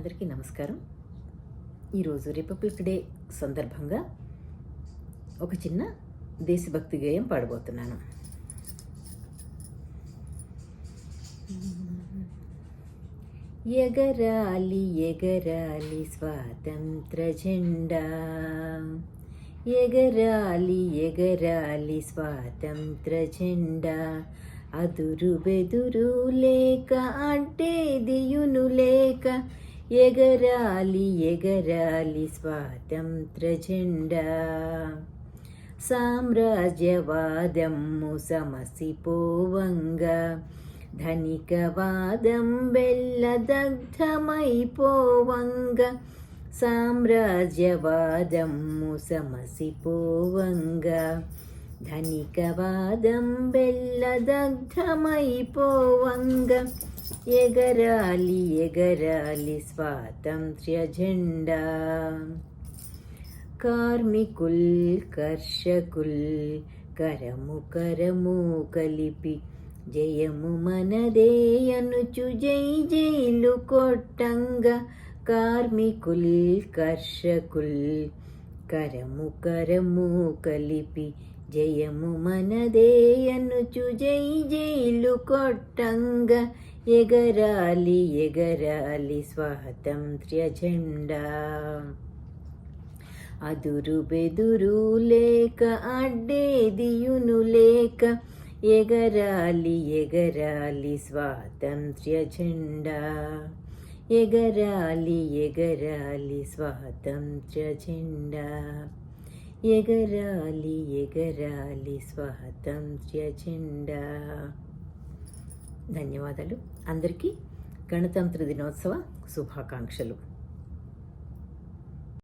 అందరికీ నమస్కారం. ఈరోజు రిపబ్లిక్ డే సందర్భంగా ఒక చిన్న దేశభక్తి గేయం పాడబోతున్నాను. ఎగరాలి ఎగరాలి స్వాతంత్ర జెండా. ఎగరాలి ఎగరాలి స్వాతంత్ర జెండా. అదురు బెదురు లేక అడ్డేదియును లేక ఎగరాలి ఎగరాలి స్వాతంత్ర జెండా సామ్రాజ్యవాదము సమసిపోవంగా. ధనికవాదం బెల్లదగ్ధమైపోవంగ సామ్రాజ్యవాదము సమసిపోవంగ. ధనికవాదం బెల్లదగ్ధమైపోవంగ ఎగరాలి ఎగరాలి స్వాతంత్ర్య జెండా. కార్మికుల్ కర్షకుల్ కరము కరము కలిపి జయము మనదే అనుచు జై జైలు కొట్టంగా. కార్మికుల్ కర్షకుల్ కరము కరము కలిపి జయము మనదే అనుచు జై జైలు కొట్టంగా. ఎగరాలి ఎగరాలి స్వాతంత్ర్య జెండా అదురు బెదురు లేక అడ్డేదియును లేక ఎగరాలి ఎగరాలి స్వాతంత్ర్య జెండా ఎగరాలి ఎగరాలి స్వాతంత్ర్య జెండా ఎగరాలి ఎగరాలి స్వాతంత్ర్య జెండా ధన్యవాదాలు. అందరికీ గణతంత్ర దినోత్సవ శుభాకాంక్షలు.